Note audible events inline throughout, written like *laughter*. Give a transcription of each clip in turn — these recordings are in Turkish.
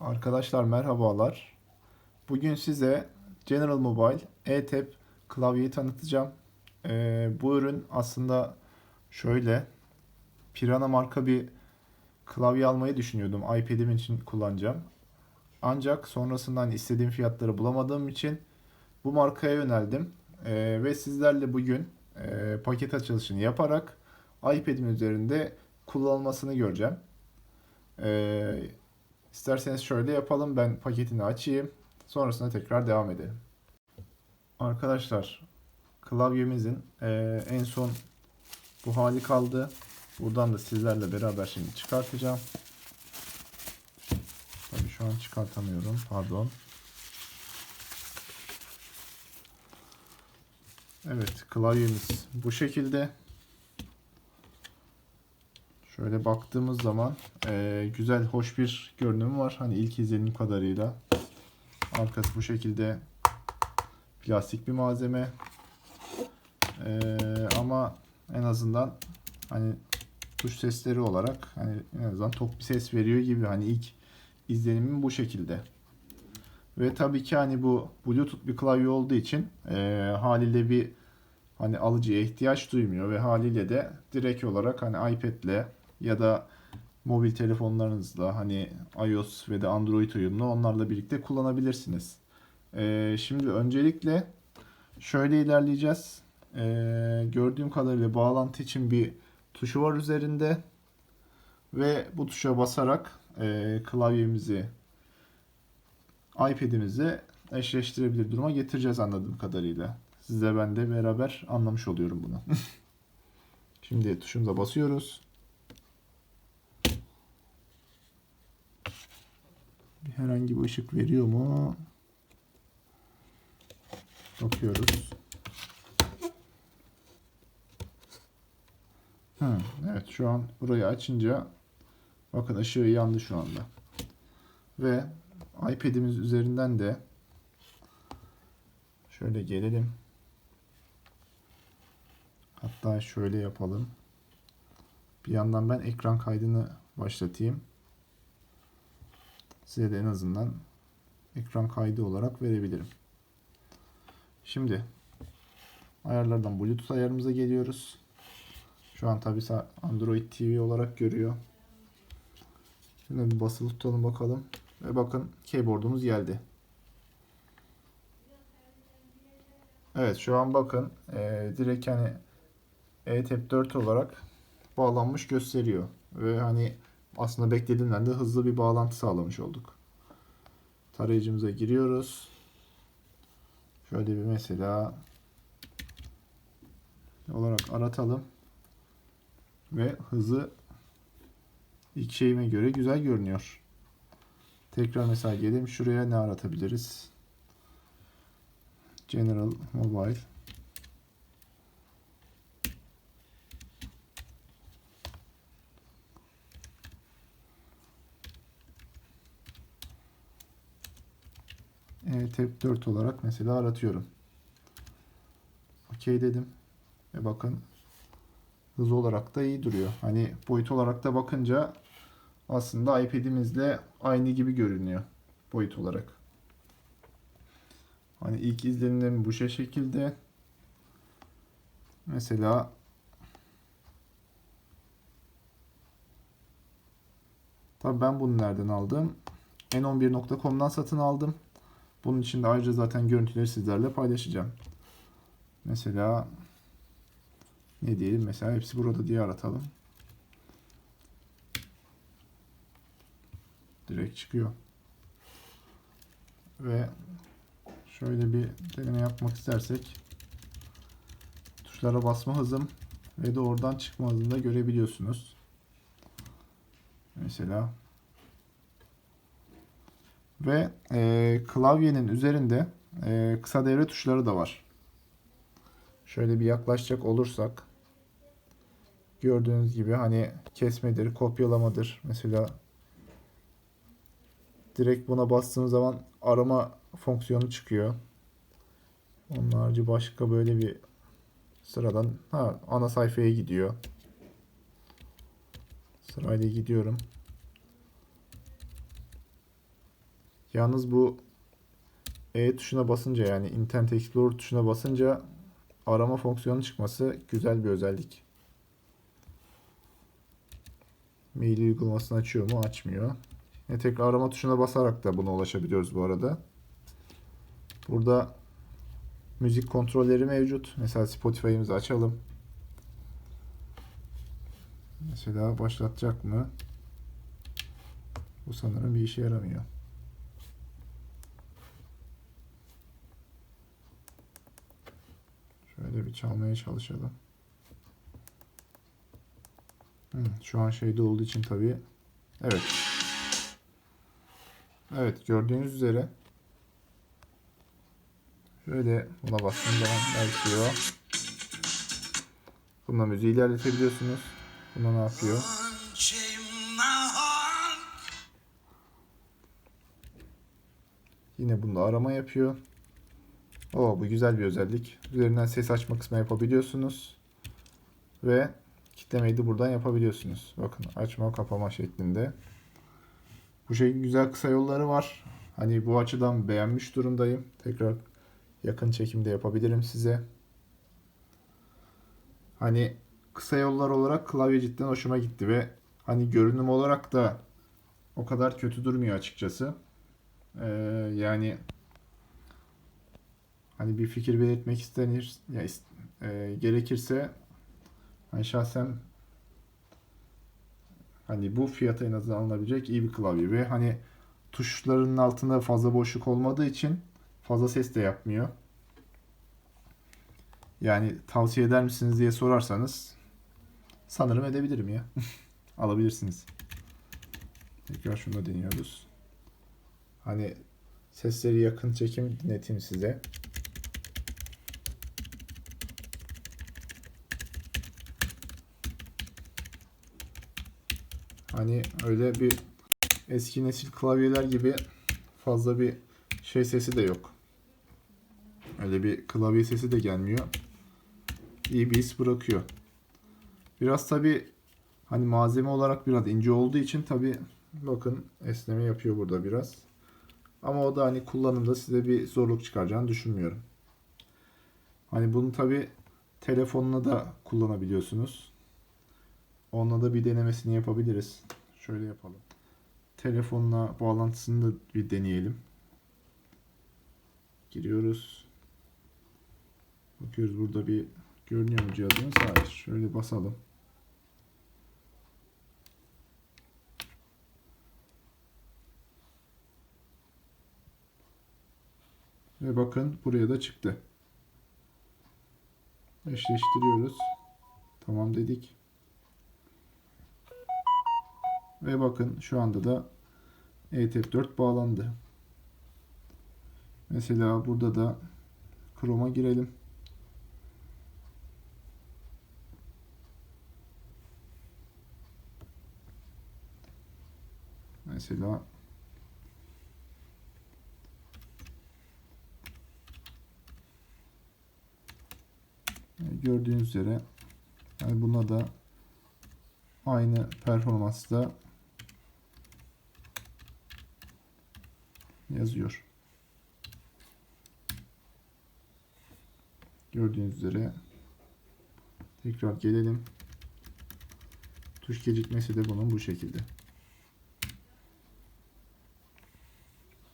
Arkadaşlar merhabalar. Bugün size General Mobile E-Tab klavyeyi tanıtacağım. Ee, bu ürün aslında şöyle Pirana marka bir klavye almayı düşünüyordum. iPad'im için kullanacağım. Ancak sonrasından istediğim fiyatları bulamadığım için bu markaya yöneldim. Ee, ve sizlerle bugün e, paket açılışını yaparak iPad'im üzerinde kullanılmasını göreceğim. Ee, İsterseniz şöyle yapalım. Ben paketini açayım. Sonrasında tekrar devam edelim. Arkadaşlar klavyemizin eee, en son bu hali kaldı. Buradan da sizlerle beraber şimdi çıkartacağım. Tabii şu an çıkartamıyorum. Pardon. Evet klavyemiz bu şekilde. Şöyle baktığımız zaman e, güzel, hoş bir görünüm var. Hani ilk izlenim kadarıyla. Arkası bu şekilde plastik bir malzeme. E, ama en azından hani tuş sesleri olarak hani en azından tok bir ses veriyor gibi. Hani ilk izlenimim bu şekilde. Ve tabii ki hani bu Bluetooth bir klavye olduğu için e, haliyle bir hani alıcıya ihtiyaç duymuyor ve haliyle de direkt olarak hani iPad'le ya da mobil telefonlarınızla hani iOS ve de Android uyumlu onlarla birlikte kullanabilirsiniz. Ee, şimdi öncelikle şöyle ilerleyeceğiz. Ee, gördüğüm kadarıyla bağlantı için bir tuşu var üzerinde ve bu tuşa basarak e, klavyemizi iPad'imizi eşleştirebilir duruma getireceğiz anladığım kadarıyla. Sizle ben de beraber anlamış oluyorum bunu. *laughs* Şimdi tuşumuza basıyoruz. Herhangi bir ışık veriyor mu? Bakıyoruz. Hı, evet şu an burayı açınca bakın ışığı yandı şu anda. Ve iPad'imiz üzerinden de şöyle gelelim. Hatta şöyle yapalım. Bir yandan ben ekran kaydını başlatayım size de en azından ekran kaydı olarak verebilirim. Şimdi ayarlardan Bluetooth ayarımıza geliyoruz. Şu an tabi Android TV olarak görüyor. Şimdi bir basılı tutalım bakalım. Ve bakın keyboardumuz geldi. Evet şu an bakın e, direkt hani ETEP 4 olarak bağlanmış gösteriyor. Ve hani aslında beklediğimden de hızlı bir bağlantı sağlamış olduk. Tarayıcımıza giriyoruz. Şöyle bir mesela olarak aratalım. Ve hızı ilk şeyime göre güzel görünüyor. Tekrar mesela gelelim şuraya ne aratabiliriz? General Mobile e, tep 4 olarak mesela aratıyorum. Okey dedim. Ve bakın hız olarak da iyi duruyor. Hani boyut olarak da bakınca aslında iPad'imizle aynı gibi görünüyor boyut olarak. Hani ilk izlenimlerim bu şekilde. Mesela Tabii ben bunu nereden aldım? n11.com'dan satın aldım. Bunun için de ayrıca zaten görüntüleri sizlerle paylaşacağım. Mesela ne diyelim mesela hepsi burada diye aratalım. Direkt çıkıyor. Ve şöyle bir deneme yapmak istersek tuşlara basma hızım ve de oradan çıkma hızını da görebiliyorsunuz. Mesela ve e, klavyenin üzerinde e, kısa devre tuşları da var. Şöyle bir yaklaşacak olursak gördüğünüz gibi hani kesmedir, kopyalamadır. Mesela direkt buna bastığınız zaman arama fonksiyonu çıkıyor. Onun harici başka böyle bir sıradan ha, ana sayfaya gidiyor. Sırayla gidiyorum. Yalnız bu E tuşuna basınca yani Internet Explorer tuşuna basınca arama fonksiyonu çıkması güzel bir özellik. Mail uygulamasını açıyor mu? Açmıyor. Yine tekrar arama tuşuna basarak da buna ulaşabiliyoruz bu arada. Burada müzik kontrolleri mevcut. Mesela Spotify'ımızı açalım. Mesela başlatacak mı? Bu sanırım bir işe yaramıyor. Şöyle bir çalmaya çalışalım. Hı, şu an şeyde olduğu için tabii. Evet. Evet gördüğünüz üzere. Şöyle buna bastığım zaman başlıyor. Bununla müziği ilerletebiliyorsunuz. Buna ne yapıyor? Yine bunda arama yapıyor. O bu güzel bir özellik. Üzerinden ses açma kısmı yapabiliyorsunuz. Ve kitlemeyi de buradan yapabiliyorsunuz. Bakın açma kapama şeklinde. Bu şeyin güzel kısa yolları var. Hani bu açıdan beğenmiş durumdayım. Tekrar yakın çekimde yapabilirim size. Hani kısa yollar olarak klavye cidden hoşuma gitti ve hani görünüm olarak da o kadar kötü durmuyor açıkçası. Ee, yani hani bir fikir belirtmek istenir ya e, gerekirse hani şahsen hani bu fiyata en azından alınabilecek iyi bir klavye ve hani tuşlarının altında fazla boşluk olmadığı için fazla ses de yapmıyor. Yani tavsiye eder misiniz diye sorarsanız sanırım edebilirim ya. *laughs* Alabilirsiniz. Tekrar şunu da deniyoruz. Hani sesleri yakın çekim dinleteyim size. Hani öyle bir eski nesil klavyeler gibi fazla bir şey sesi de yok. Öyle bir klavye sesi de gelmiyor. İyi bir his bırakıyor. Biraz tabi hani malzeme olarak biraz ince olduğu için tabi bakın esneme yapıyor burada biraz. Ama o da hani kullanımda size bir zorluk çıkaracağını düşünmüyorum. Hani bunu tabi telefonla da kullanabiliyorsunuz. Onunla da bir denemesini yapabiliriz. Şöyle yapalım. Telefonla bağlantısını da bir deneyelim. Giriyoruz. Bakıyoruz burada bir görünüyor mu cihazımız? Hayır. Şöyle basalım. Ve bakın buraya da çıktı. Eşleştiriyoruz. Tamam dedik. Ve bakın şu anda da ETF4 bağlandı. Mesela burada da Chrome'a girelim. Mesela gördüğünüz üzere yani buna da aynı performansta yazıyor. Gördüğünüz üzere tekrar gelelim. Tuş gecikmesi de bunun bu şekilde.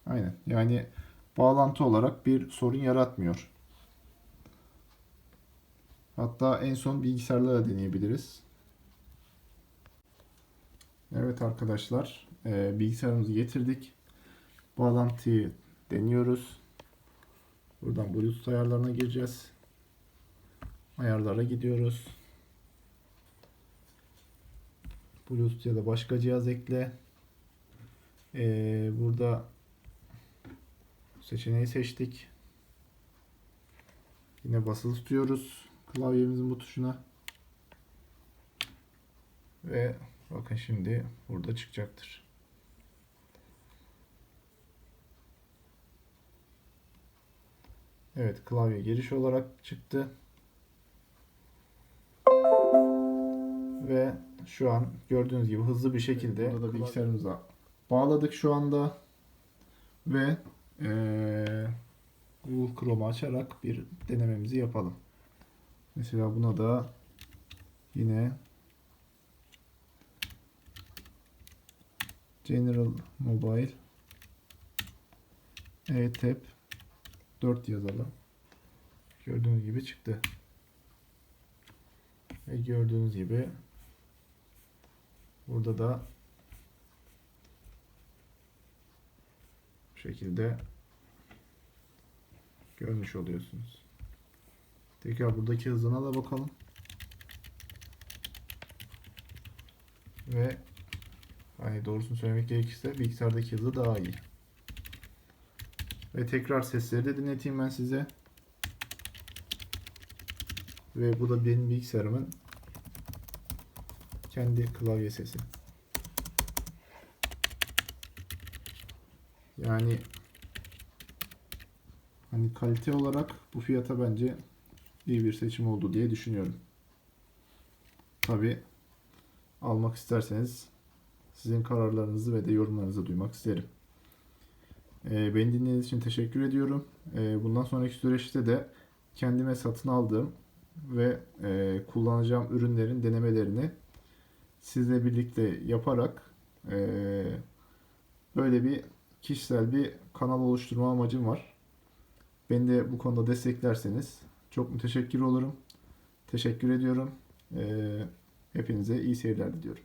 Aynen. Yani bağlantı olarak bir sorun yaratmıyor. Hatta en son bilgisayarlara deneyebiliriz. Evet arkadaşlar, e, bilgisayarımızı getirdik. Bağlantıyı deniyoruz. Buradan Bluetooth ayarlarına gireceğiz. Ayarlara gidiyoruz. Bluetooth ya da başka cihaz ekle. Ee, burada seçeneği seçtik. Yine basılı tutuyoruz klavyemizin bu tuşuna. Ve bakın şimdi burada çıkacaktır. Evet klavye giriş olarak çıktı. Ve şu an gördüğünüz gibi hızlı bir şekilde burada da bilgisayarımıza bağladık şu anda. ve eee Google Chrome'u açarak bir denememizi yapalım. Mesela buna da yine General Mobile E-Tab 4 yazalım. Gördüğünüz gibi çıktı. Ve gördüğünüz gibi burada da bu şekilde görmüş oluyorsunuz. Tekrar buradaki hızına da bakalım. Ve hani doğrusunu söylemek gerekirse bilgisayardaki hızı daha iyi. Ve tekrar sesleri de dinleteyim ben size. Ve bu da benim bilgisayarımın kendi klavye sesi. Yani hani kalite olarak bu fiyata bence iyi bir seçim oldu diye düşünüyorum. Tabi almak isterseniz sizin kararlarınızı ve de yorumlarınızı duymak isterim. Ee, beni dinlediğiniz için teşekkür ediyorum. Ee, bundan sonraki süreçte de kendime satın aldığım ve e, kullanacağım ürünlerin denemelerini sizle birlikte yaparak e, böyle bir kişisel bir kanal oluşturma amacım var. Beni de bu konuda desteklerseniz çok müteşekkir olurum. Teşekkür ediyorum. E, hepinize iyi seyirler diliyorum.